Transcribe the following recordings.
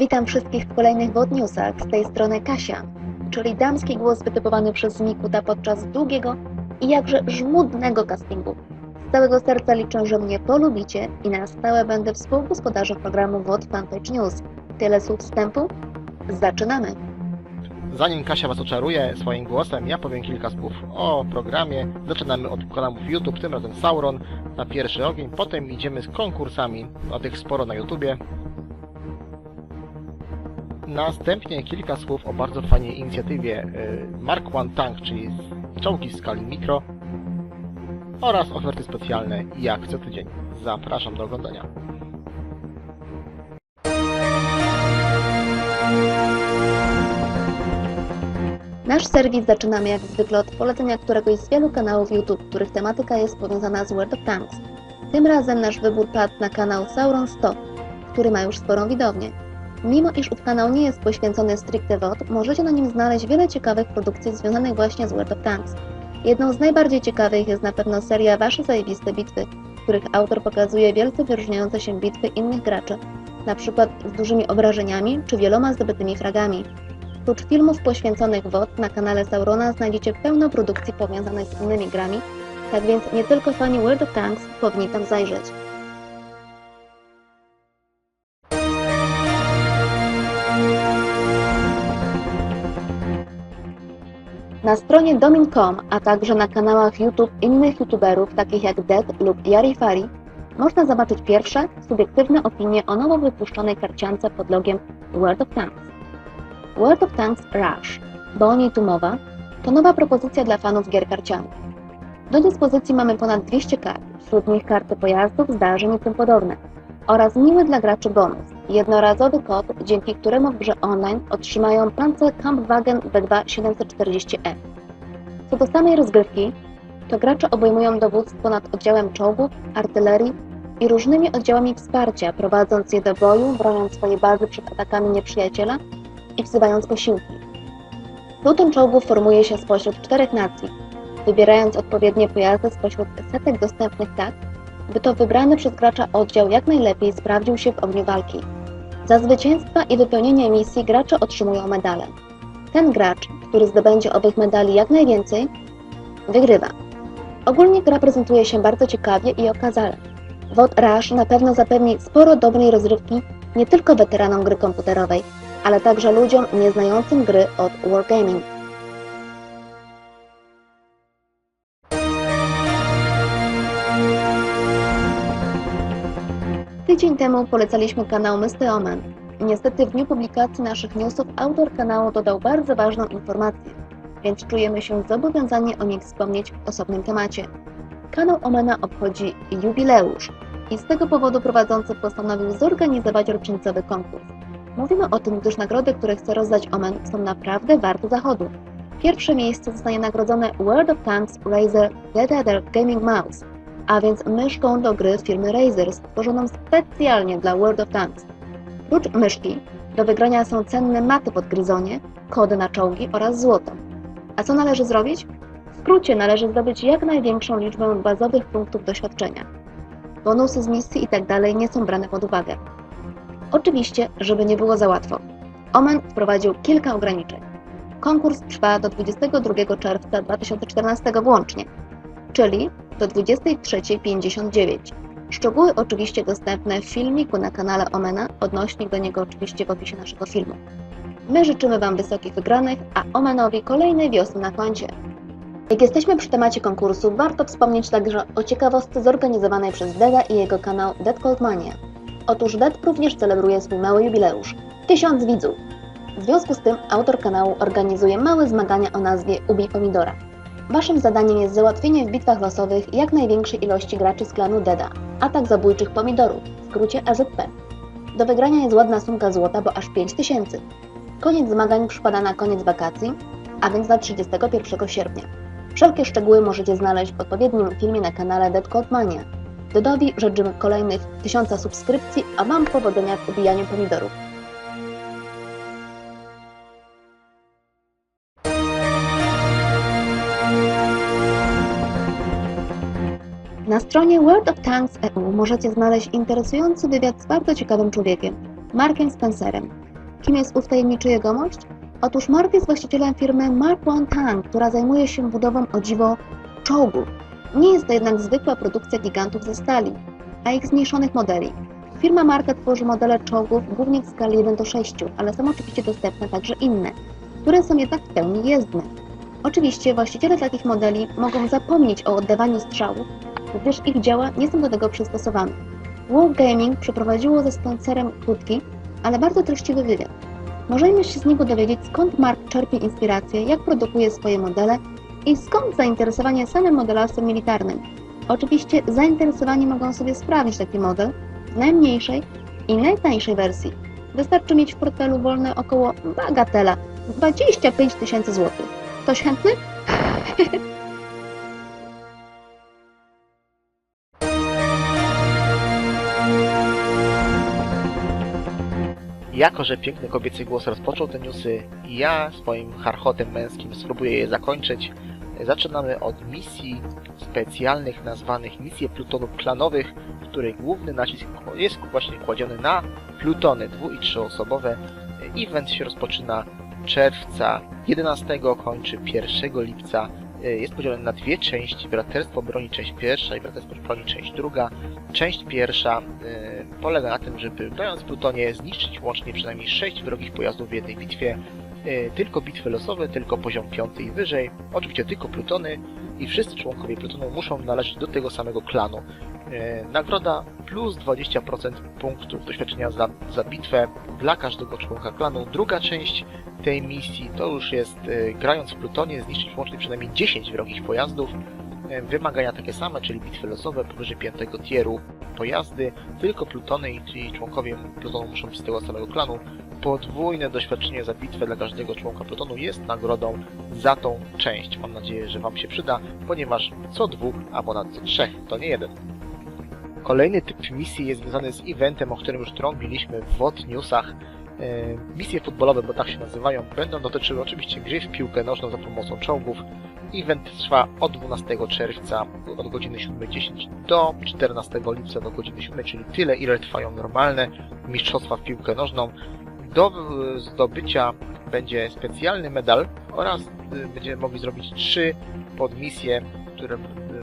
Witam wszystkich w kolejnych Wod Newsach. Z tej strony Kasia, czyli damski głos wytypowany przez Mikuta podczas długiego i jakże żmudnego castingu. Z całego serca liczę, że mnie polubicie i na stałe będę współgospodarzem programu Wod Fanpage News. Tyle słów wstępu. Zaczynamy! Zanim Kasia Was oczaruje swoim głosem, ja powiem kilka słów o programie. Zaczynamy od kanałów YouTube, tym razem Sauron na pierwszy ogień, potem idziemy z konkursami, a tych sporo na YouTubie. Następnie kilka słów o bardzo fajnej inicjatywie y, Mark One Tank, czyli czołgi w skali mikro oraz oferty specjalne jak co tydzień. Zapraszam do oglądania. Nasz serwis zaczynamy jak zwykle od polecenia któregoś z wielu kanałów YouTube, których tematyka jest powiązana z World of Tanks. Tym razem nasz wybór padł na kanał Sauron 100, który ma już sporą widownię. Mimo iż ów kanał nie jest poświęcony stricte WOD, możecie na nim znaleźć wiele ciekawych produkcji związanych właśnie z World of Tanks. Jedną z najbardziej ciekawych jest na pewno seria Wasze zajebiste bitwy, w których autor pokazuje wielce wyróżniające się bitwy innych graczy, przykład z dużymi obrażeniami czy wieloma zdobytymi fragami. Oprócz filmów poświęconych WOD na kanale Saurona znajdziecie pełno produkcji powiązanych z innymi grami, tak więc nie tylko fani World of Tanks powinni tam zajrzeć. Na stronie domin.com, a także na kanałach YouTube innych youtuberów takich jak Dead lub Yarifari można zobaczyć pierwsze, subiektywne opinie o nowo wypuszczonej karciance pod logiem World of Tanks. World of Tanks Rush, bo o niej tu mowa, to nowa propozycja dla fanów gier karcianych. Do dyspozycji mamy ponad 200 kart, wśród nich karty pojazdów, zdarzeń i tym podobne, oraz miły dla graczy bonus, jednorazowy kod, dzięki któremu w grze online otrzymają Panzer Kampfwagen B2 740E. Co do samej rozgrywki, to gracze obejmują dowództwo nad oddziałem czołgów, artylerii i różnymi oddziałami wsparcia, prowadząc je do boju, broniąc swojej bazy przed atakami nieprzyjaciela i wzywając posiłki. Pluton czołgów formuje się spośród czterech nacji, wybierając odpowiednie pojazdy spośród setek dostępnych tak, by to wybrany przez gracza oddział jak najlepiej sprawdził się w ogniu walki. Za zwycięstwa i wypełnienie misji gracze otrzymują medale. Ten gracz, który zdobędzie owych medali jak najwięcej, wygrywa. Ogólnie gra prezentuje się bardzo ciekawie i okazale. WOD Rush na pewno zapewni sporo dobrej rozrywki nie tylko weteranom gry komputerowej, ale także ludziom nieznającym gry od Wargaming. Tydzień temu polecaliśmy kanał Mr. Omen. Niestety w dniu publikacji naszych newsów autor kanału dodał bardzo ważną informację, więc czujemy się zobowiązani o niej wspomnieć w osobnym temacie. Kanał Omena obchodzi jubileusz i z tego powodu prowadzący postanowił zorganizować rocznicowy konkurs. Mówimy o tym, gdyż nagrody, które chce rozdać Omen są naprawdę warte zachodu. Pierwsze miejsce zostanie nagrodzone World of Tanks Razer Leather Gaming Mouse, a więc myszką do gry firmy Razer, stworzoną specjalnie dla World of Tanks. Prócz myszki do wygrania są cenne maty pod gryzonie, kody na czołgi oraz złoto. A co należy zrobić? W skrócie należy zdobyć jak największą liczbę bazowych punktów doświadczenia. Bonusy z misji itd. nie są brane pod uwagę. Oczywiście, żeby nie było za łatwo. Omen wprowadził kilka ograniczeń. Konkurs trwa do 22 czerwca 2014 włącznie, czyli do 23.59. Szczegóły oczywiście dostępne w filmiku na kanale Omena, odnośnik do niego oczywiście w opisie naszego filmu. My życzymy Wam wysokich wygranych, a Omenowi kolejnej wiosny na koncie. Jak jesteśmy przy temacie konkursu, warto wspomnieć także o ciekawostce zorganizowanej przez Deda i jego kanał Dead Cold Mania. Otóż Dead również celebruje swój mały jubileusz – tysiąc widzów. W związku z tym autor kanału organizuje małe zmagania o nazwie Ubij Pomidora. Waszym zadaniem jest załatwienie w bitwach losowych jak największej ilości graczy z klanu Deda, atak zabójczych pomidorów, w skrócie AZP. Do wygrania jest ładna sumka złota, bo aż 5000. Koniec zmagań przypada na koniec wakacji, a więc na 31 sierpnia. Wszelkie szczegóły możecie znaleźć w odpowiednim filmie na kanale Dead Code Mania. Dedowi życzymy kolejnych tysiąca subskrypcji, a Wam powodzenia w ubijaniu pomidorów. Na stronie World of Tanks EU możecie znaleźć interesujący wywiad z bardzo ciekawym człowiekiem, Markiem Spencerem. Kim jest ów tajemniczy jegomość? Otóż Mark jest właścicielem firmy Mark One Tank, która zajmuje się budową o dziwo czołgów. Nie jest to jednak zwykła produkcja gigantów ze stali, a ich zmniejszonych modeli. Firma Marka tworzy modele czołgów głównie w skali 1 do 6, ale są oczywiście dostępne także inne, które są jednak w pełni jezdne. Oczywiście właściciele takich modeli mogą zapomnieć o oddawaniu strzałów, gdyż ich działa nie są do tego przystosowane. War Gaming przeprowadziło ze sponsorem krótki, ale bardzo treściwy wywiad. Możemy się z niego dowiedzieć, skąd Mark czerpie inspirację, jak produkuje swoje modele i skąd zainteresowanie samym modelarstwem militarnym. Oczywiście zainteresowani mogą sobie sprawdzić taki model w najmniejszej i najtańszej wersji. Wystarczy mieć w portfelu wolne około bagatela 25 tysięcy złotych. Ktoś chętny? Jako, że piękny kobiecy głos rozpoczął te newsy, ja swoim harchotem męskim spróbuję je zakończyć. Zaczynamy od misji specjalnych nazwanych misje plutonów klanowych, w której główny nacisk jest właśnie kładziony na plutony dwu- i trzyosobowe. Event się rozpoczyna czerwca 11, kończy 1 lipca. Jest podzielony na dwie części, Braterstwo Broni część pierwsza i Braterstwo Broni część druga. Część pierwsza y, polega na tym, żeby grając w plutonie zniszczyć łącznie przynajmniej 6 wrogich pojazdów w jednej bitwie. Y, tylko bitwy losowe, tylko poziom 5 i wyżej. Oczywiście tylko plutony i wszyscy członkowie plutonu muszą należeć do tego samego klanu. Y, nagroda plus 20% punktów doświadczenia za, za bitwę dla każdego członka klanu. Druga część tej misji to już jest y, grając w plutonie zniszczyć łącznie przynajmniej 10 wrogich pojazdów. Y, Wymagania takie same, czyli bitwy losowe powyżej 5 tieru pojazdy, tylko plutony i ci członkowie plutonu muszą być z tego samego klanu. Podwójne doświadczenie za bitwę dla każdego członka plutonu jest nagrodą za tą część. Mam nadzieję, że Wam się przyda, ponieważ co dwóch, albo nawet co trzech, to nie jeden. Kolejny typ misji jest związany z eventem, o którym już trąbiliśmy w WOT Newsach. E, Misje futbolowe, bo tak się nazywają, będą dotyczyły oczywiście gry w piłkę nożną za pomocą czołgów. Event trwa od 12 czerwca od godziny 7.10 do 14 lipca do godziny 7, czyli tyle ile trwają normalne mistrzostwa w piłkę nożną. Do zdobycia będzie specjalny medal oraz e, będziemy mogli zrobić trzy podmisje, które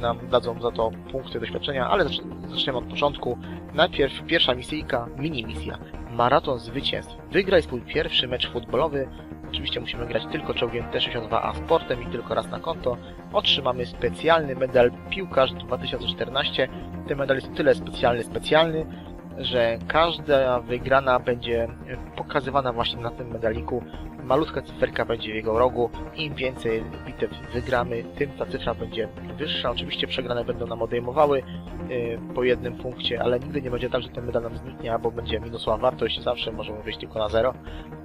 nam dadzą za to punkty doświadczenia, ale zacz- zaczniemy od początku. Najpierw pierwsza misyjka, mini misja. Maraton zwycięstw. Wygraj swój pierwszy mecz futbolowy. Oczywiście musimy grać tylko czołgiem T62A sportem i tylko raz na konto. Otrzymamy specjalny medal Piłkarz 2014. Ten medal jest tyle specjalny, specjalny, że każda wygrana będzie pokazywana właśnie na tym medaliku. Malutka cyferka będzie w jego rogu. Im więcej bitew wygramy, tym ta cyfra będzie wyższa. Oczywiście przegrane będą nam odejmowały y, po jednym punkcie, ale nigdy nie będzie tak, że ten medal nam zniknie, albo będzie minusła wartość. Zawsze możemy wyjść tylko na zero.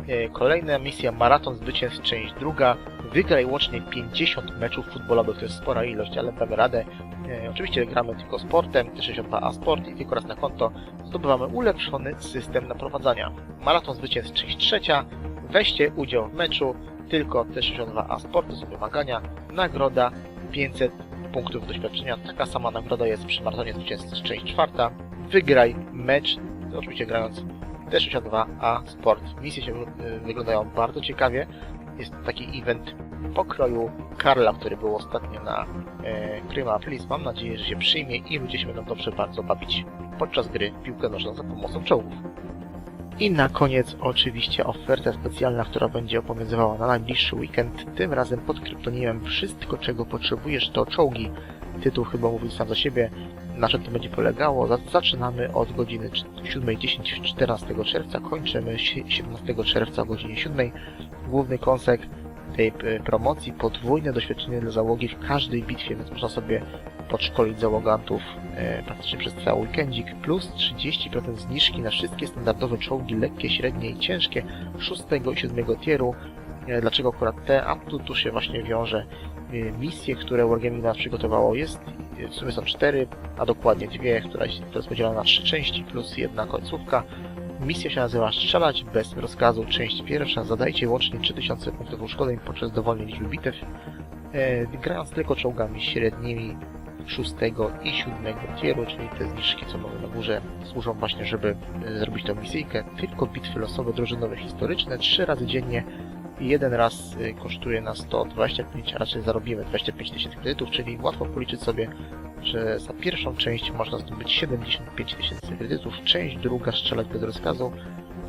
Y, Kolejna misja Maraton Zwycięstw, część druga. Wygraj łącznie 50 meczów futbolowych, to jest spora ilość, ale damy radę. E, Oczywiście gramy tylko sportem, T62A Sport i tylko raz na konto zdobywamy ulepszony system naprowadzania. Maraton Zwycięstw, część trzecia. Weźcie udział w meczu, tylko T62A Sport to są wymagania. Nagroda 500 punktów doświadczenia. Taka sama nagroda jest przy Maratonie Zwycięstw, część czwarta. Wygraj mecz, oczywiście grając T62A Sport. Misje się y, wyglądają bardzo ciekawie. Jest taki event pokroju Karla, który był ostatnio na e, Kryma Aprilis. Mam nadzieję, że się przyjmie i ludzie się będą dobrze bardzo bawić podczas gry piłkę nożną za pomocą czołgów. I na koniec oczywiście oferta specjalna, która będzie obowiązywała na najbliższy weekend. Tym razem pod kryptonimem Wszystko czego potrzebujesz to czołgi. Tytuł chyba mówi sam za siebie. Na czym to będzie polegało? Za- Zaczynamy od godziny 7.10 14 czerwca, kończymy sie- 17 czerwca o godzinie 7. Główny kąsek tej p- promocji podwójne doświadczenie dla załogi w każdej bitwie, więc można sobie podszkolić załogantów e, praktycznie przez cały weekendzik, plus 30% zniżki na wszystkie standardowe czołgi lekkie, średnie i ciężkie 6 i 7 tieru. E, dlaczego akurat te? A tu, tu się właśnie wiąże e, misje, które Wargaming nas przygotowało. Jest, e, w sumie są cztery, a dokładnie dwie, która jest podzielona na trzy części, plus jedna końcówka. Misja się nazywa Strzelać bez rozkazu, część pierwsza. Zadajcie łącznie 3000 punktów uszkodzeń podczas dowolnej liczby bitew. E, grając tylko czołgami średnimi, szóstego i siódmego tieru, czyli te zniżki, co mamy na górze, służą właśnie, żeby e, zrobić tą misyjkę. Tylko bitwy losowe, drużynowe, historyczne, trzy razy dziennie. Jeden raz y, kosztuje nas 125, a raczej zarobimy 25 tysięcy kredytów, czyli łatwo policzyć sobie, że za pierwszą część można zdobyć 75 tysięcy kredytów, część druga strzelać bez rozkazu.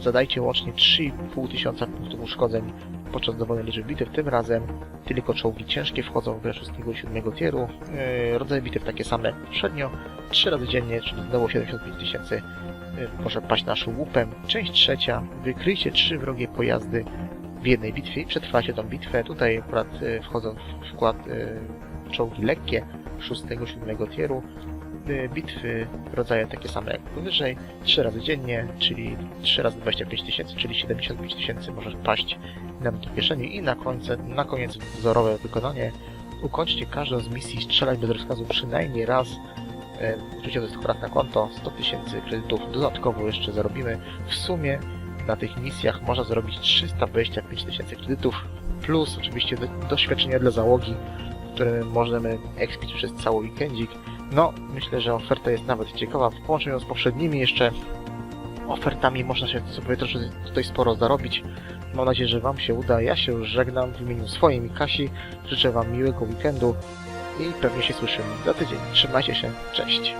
Zadajcie łącznie 3,5 tysiąca punktów uszkodzeń podczas dowolnej liczby bitew. Tym razem tylko czołgi ciężkie wchodzą w grę 6 i 7 tieru. Yy, rodzaje bitew takie same jak poprzednio. 3 razy dziennie, czyli znowu 75 tysięcy yy, może paść naszym łupem. Część trzecia. Wykryjcie 3 wrogie pojazdy w jednej bitwie i przetrwacie tą bitwę. Tutaj akurat yy, wchodzą w wkład yy, czołgi lekkie 6 7 tieru. Yy, bitwy rodzaje takie same jak powyżej. 3 razy dziennie, czyli 3 razy 25 tysięcy, czyli 75 tysięcy może paść nam do kieszeni i na, końcu, na koniec wzorowe wykonanie. Ukończcie każdą z misji strzelać bez rozkazu przynajmniej raz. Oczywiście to jest akurat na konto 100 tysięcy kredytów. Dodatkowo jeszcze zarobimy. W sumie na tych misjach można zarobić 325 tysięcy kredytów. Plus oczywiście do, doświadczenie dla załogi, które możemy expić przez cały weekendzik. No, myślę, że oferta jest nawet ciekawa. W połączeniu z poprzednimi jeszcze ofertami można się sobie troszkę tutaj sporo zarobić. Mam nadzieję, że Wam się uda. Ja się już żegnam w imieniu swoim i Kasi. Życzę Wam miłego weekendu i pewnie się słyszymy za tydzień. Trzymajcie się, cześć.